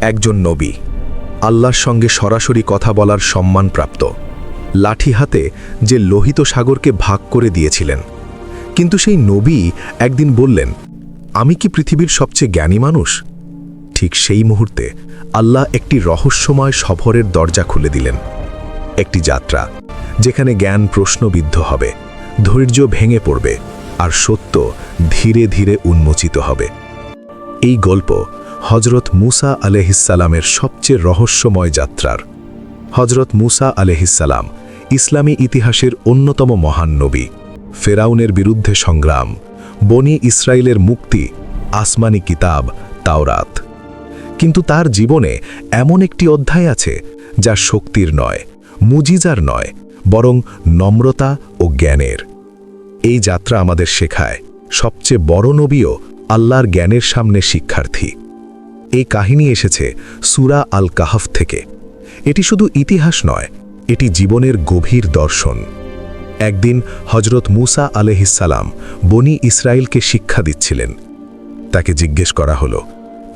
একজন নবী। আল্লাহর সঙ্গে সরাসরি কথা বলার সম্মানপ্রাপ্ত লাঠি হাতে যে লোহিত সাগরকে ভাগ করে দিয়েছিলেন। কিন্তু সেই নবী একদিন বললেন, আমি কি পৃথিবীর সবচেয়ে জ্ঞানী মানুষ? ঠিক সেই মুহূর্তে আল্লাহ একটি রহস্যময় সফরের দরজা খুলে দিলেন। একটি যাত্রা, যেখানে জ্ঞান প্রশ্নবিদ্ধ হবে, ধৈর্য ভেঙে পড়বে, আর সত্য ধীরে ধীরে উন্মোচিত হবে। এই গল্প হজরত মুসা আলহিসাল্লামের সবচেয়ে রহস্যময় যাত্রার। হজরত মুসা আলহিসাল্লাম ইসলামী ইতিহাসের অন্যতম মহান নবী। ফেরাউনের বিরুদ্ধে সংগ্রাম, বনি ইসরায়েলের মুক্তি, আসমানি কিতাব, তাওরাত। কিন্তু তার জীবনে এমন একটি অধ্যায় আছে যা শক্তির নয়, মুজিজার নয়, বরং নম্রতা ও জ্ঞানের। এই যাত্রা আমাদের শেখায় সবচেয়ে বড় নবীও আল্লাহর জ্ঞানের সামনে শিক্ষার্থী। এই কাহিনী এসেছে সুরা আল কাহাফ থেকে। এটি শুধু ইতিহাস নয়, এটি জীবনের গভীর দর্শন। একদিন হজরত মুসা আলহিসাল্লাম বনি ইসরায়েলকে শিক্ষা দিচ্ছিলেন। তাকে জিজ্ঞেস করা হলো,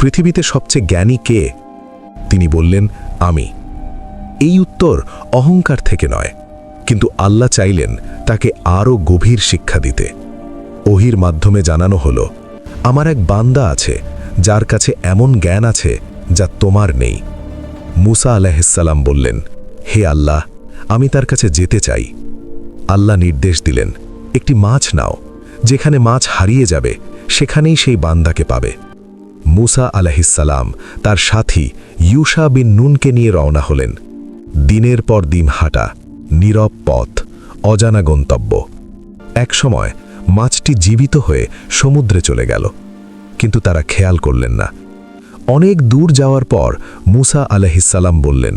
পৃথিবীতে সবচেয়ে জ্ঞানী কে? তিনি বললেন, আমি। এই উত্তর অহংকার থেকে নয়, কিন্তু আল্লাহ চাইলেন তাকে আরও গভীর শিক্ষা দিতে। ওহির মাধ্যমে জানানো হলো, আমার এক বান্দা আছে যার কাছে এমন জ্ঞান আছে যা তোমার নেই। মুসা আলাহিসাল্লাম বললেন, হে আল্লাহ, আমি তার কাছে যেতে চাই। আল্লাহ নির্দেশ দিলেন, একটি মাছ নাও, যেখানে মাছ হারিয়ে যাবে, সেখানেই সেই বান্দাকে পাবে। মুসা আলাহিসাল্লাম তার সাথী ইউসা বিন নুনকে নিয়ে রওনা হলেন। দিনের পর দিন হাঁটা, নীরব পথ, অজানা গন্তব্য। একসময় মাছটি জীবিত হয়ে সমুদ্রে চলে গেল। কিন্তু তারা খেয়াল করলেন না। অনেক দূর যাওয়ার পর মুসা আলহিসাল্লাম বললেন,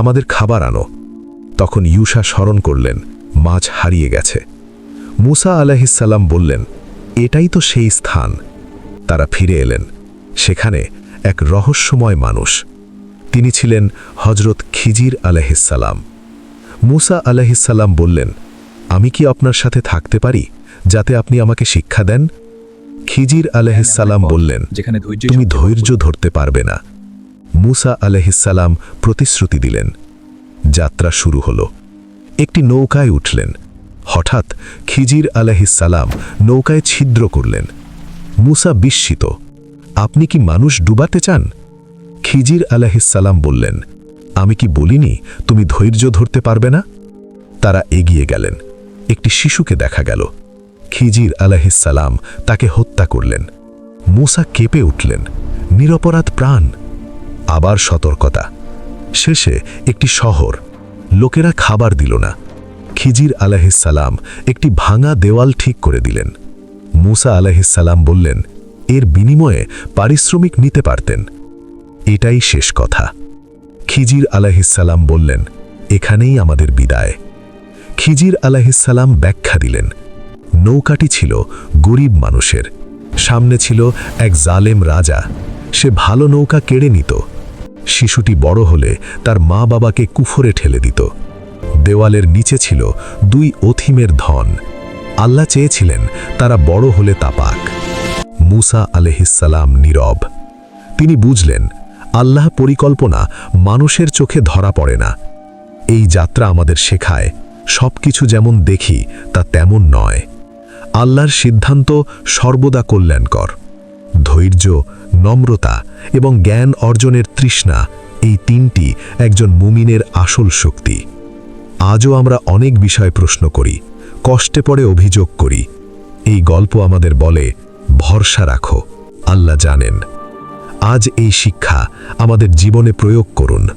আমাদের খাবার আনো। তখন ইউসা স্মরণ করলেন, মাছ হারিয়ে গেছে। মুসা আলহিসাল্লাম বললেন, এটাই তো সেই স্থান। তারা ফিরে এলেন, সেখানে এক রহস্যময় মানুষ। তিনি ছিলেন হজরত খিজির আলহিসাল্লাম মুসা আলহিসাল্লাম বললেন, আমি কি আপনার সাথে থাকতে পারি, যাতে আপনি আমাকে শিক্ষা দেন? খিজির আলহিসাল্লাম বললেন তুমি ধৈর্য ধরতে পারবে না। মুসা আলহিসাল্লাম প্রতিশ্রুতি দিলেন। যাত্রা শুরু হল। একটি নৌকায় উঠলেন। হঠাৎ খিজির আলহিসাল্লাম নৌকায় ছিদ্র করলেন। মুসা বিস্মিত আপনি কি মানুষ ডুবাতে চান? খিজির আলহিসাল্লাম বললেন আমি কি বলিনি তুমি ধৈর্য ধরতে পারবে না? তারা এগিয়ে গেলেন। একটি শিশুকে দেখা গেল। খিজির আলহিসাল্লাম তাকে হত্যা করলেন। মুসা কেঁপে উঠলেন। নিরপরাধ প্রাণ। আবার সতর্কতা। শেষে একটি শহর। লোকেরা খাবার দিল না। খিজির আলাহিসাল্লাম একটি ভাঙা দেওয়াল ঠিক করে দিলেন। মুসা আলাহিসাল্লাম বললেন, এর বিনিময়ে পারিশ্রমিক নিতে পারতেন। এটাই শেষ কথা। খিজির আলাহিসাল্লাম বললেন, এখানেই আমাদের বিদায়। খিজির আলাহিসাল্লাম ব্যাখ্যা দিলেন নৌকাটি ছিল গরিব মানুষের। সামনে ছিল এক জালেম রাজা। সে ভালো নৌকা কেড়ে নিত। শিশুটি বড় হলে তার মা বাবাকে কুফরে ঠেলে দিত। দেওয়ালের নিচে ছিল দুই অথিমের ধন। আল্লাহ চেয়েছিলেন তারা বড় হলে তা পাক। মুসা আলহিসাল্লাম নীরব। তিনি বুঝলেন, আল্লাহ পরিকল্পনা মানুষের চোখে ধরা পড়ে না। এই যাত্রা আমাদের শেখায় সব কিছু যেমন দেখি তা তেমন নয়। আল্লাহর সিদ্ধান্ত সর্বদা কল্যাণকর। ধৈর্য, নম্রতা এবং জ্ঞান অর্জনের তৃষ্ণা এই তিনটি একজন মুমিনের আসল শক্তি। আজও আমরা অনেক বিষয় প্রশ্ন করি, কষ্টে পড়ে অভিযোগ করি। এই গল্প আমাদের বলে, ভরসা রাখো, আল্লাহ জানেন। আজ এই শিক্ষা আমাদের জীবনে প্রয়োগ করুন।